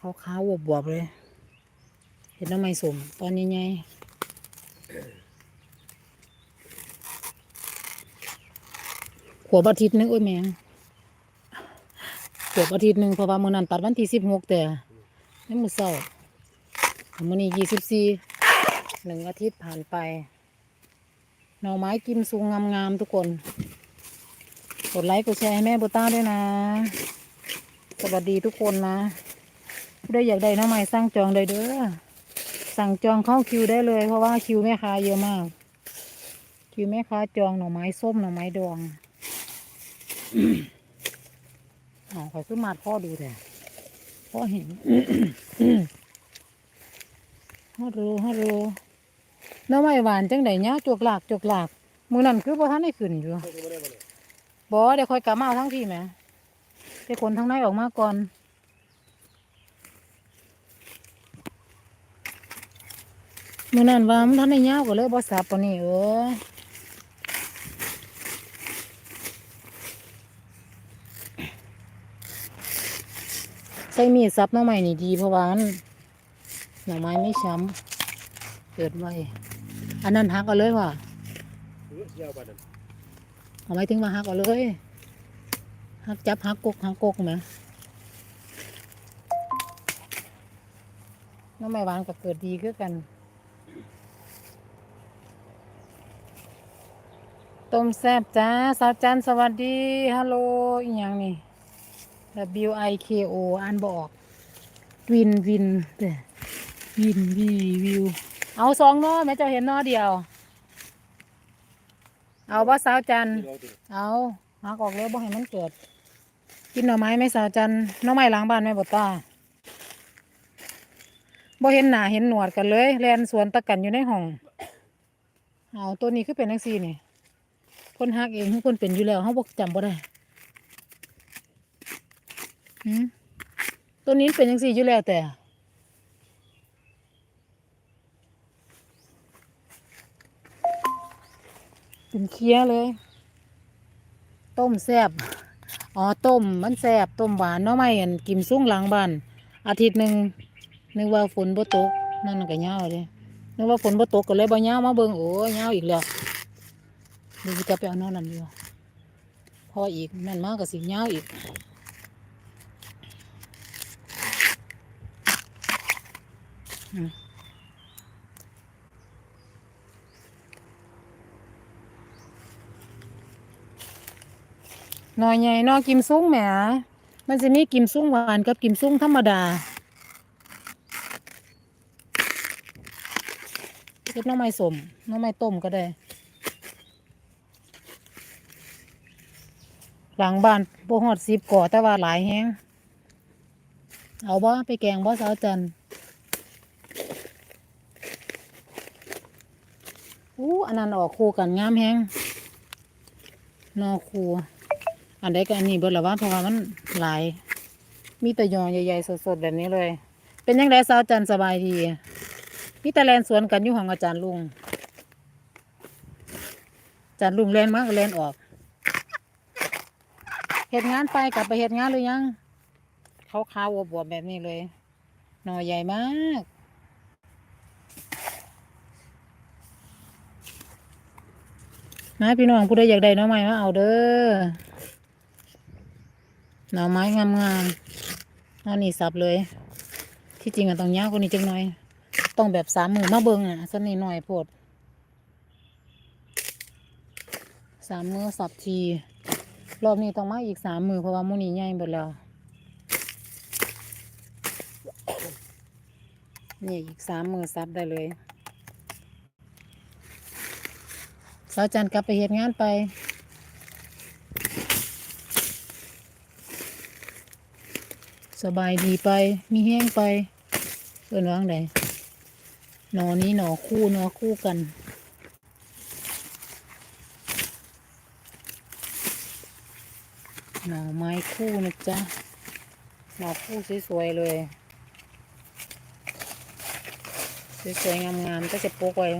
ขาวบวบๆเลย เห็นน้ำไม่สมตอนใหญ่ๆขวบอาทิตย์หนึงโอ้ยแมงขวบอาทิตย์หนึ่งเพราะว่ามื้อนั้นตัดวันที่สิบหกแต่นี่มือเช้ามื้อนี้ยี่สิบสี่หนึ่งอาทิตย์ผ่านไปหน่อไม้กิมซุงงามๆทุกคน กดไลค์กดแชร์ให้แม่โบต้าด้วยนะ สวัสดีทุกคนนะ ผู้ใดอยากได้น้ำใหม่สั่งจองได้เด้อสั่งจองเข้าคิวได้เลย เพราะว่าคิวแม่ค้าเยอะมาก คิวแม่ค้าจองหน่อไม้ส้มหน่อไม้ดองอ๋อขอขึ้นมาพ่อดูแต่พ่อเห็นฮัลโหลฮัลโหลน้ำไม้หวานจังไดเนี้ยจวกหลากจวกหลากมือนั่นคือพอท่านได้ขึ้นอยู่บอเดี๋ยวคอยกลับมาเอาทั้งที่ไหมเดี๋ยวคนทั้งในออกมาก่อน มื่อนั้นว่ามันทันได้ยาวก็เลยบ่สับปนนี้เออใส่มีดสับหน้องใหม่นี่ดีเพราะว่านหน่อไม้ไม่ช้ำเกิดไวอันนั้นหักเอาเลยว่ะเยาวบ้านนั้นเอาไม่ถึงว่าหักเอาเลยหักจับหักกกหักกกไหมน้องไม่หวานก็เกิดดีคือกัน ต้มแซบจ้า สาวจันสวัสดี ฮัลโหลอีหยังนี่ W I K O อ่านบอก วินวินเด้วินวีวิว เอาสองเนอแม่เจ้าเห็นเนอเดียว เอาว่าสาวจันเราติเอาหักออกเลยบ่ให้มันเกิด กินหน่อไม้ไหม่สาวจันหน่อไม้หล้างบ้านไหม่บตาบ่เห็นหน้าเห็นหนวดกันเลยแลนสวนตะกันอยู่ในห้อง เอาตัวนี้คือเป็นจังซี่นี่ คนหักเองคือคนเป็นอยู่แล้วเฮาบ่จำบ่ได้ตัวนี้เป็นจังซี่อยู่แล้วแต่เป็นเคี้ยเลย ต้มแซบอ๋อต้มมันแซบต้มหวานเนาะไม่อันกิมซุ้งหลังบ้านอาทิตย์หนึ่งนึกว่าฝนบ่ตกนั่นก็ยาเลยนึกว่าฝนบ่ตกก็เลยบ่ยามาเบิ่งโอ้ยยาอีกแล้ว เดี๋ยวสิกับไปเอานอนนั่นอยู่พออีกนั่นมากก็สิยาอีกหน่อยใหญ่หนอกิมซุ้งแหมมันจะมีกิมซุ้งหวานกับกิมซุ้งธรรมดาเก็บน้องไม้สมน้องไม้ต้มก็ได้ หลังบ้านพวกหอดสิบก่อแต่ว่าหลายแฮงเอาบ่ไปแกงบ่สาวจันอู้อันนั้นออกคู่กันงามแฮงนอคู่อันใดก็อันนี้เบิดละว่าเพราะว่ามันหลาย มีแต่ยอใหญ่ๆสดๆแบบนี้เลย เป็นยังไงสาวจันสบายดีมีแต่แลนสวนกันอยู่ของอาจารย์ลุงอาจารย์ลุงแลนมากแลนออก เหตุงานไปกลับไปเหตุงานหรือยังเขาขาวบวบแบบนี้เลย หน่อใหญ่มากนะพี่น้องผู้ใดอยากได้หน้อไม้มาเอาเด้อหน่อไม้งามๆอานนี่สับเลย ที่จริงอะต้องยาวกว่านี้จังหน่อย ต้องแบบสามมือมาเบิงอะสักนิดหน่อยโพดสามมือสับที รอบนี้ต้องมาอีกสามมือเพราะว่ามูนี่ใหญ่หมดแล้ว นี่อีกสามมือสับได้เลยสาวจันกลับไปเหตุงานไปสบายดีไป มีแห้งไปเอินว่างใดหนอนี้หนอคู่หนอคู่กัน หน่อไม้คู่นะจ๊ะหน่อคู่สวยๆเลย สวยๆงามๆก็จะโปกไว้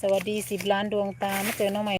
สวัสดีสิบล้านดวงตามาเจอน้องใหม่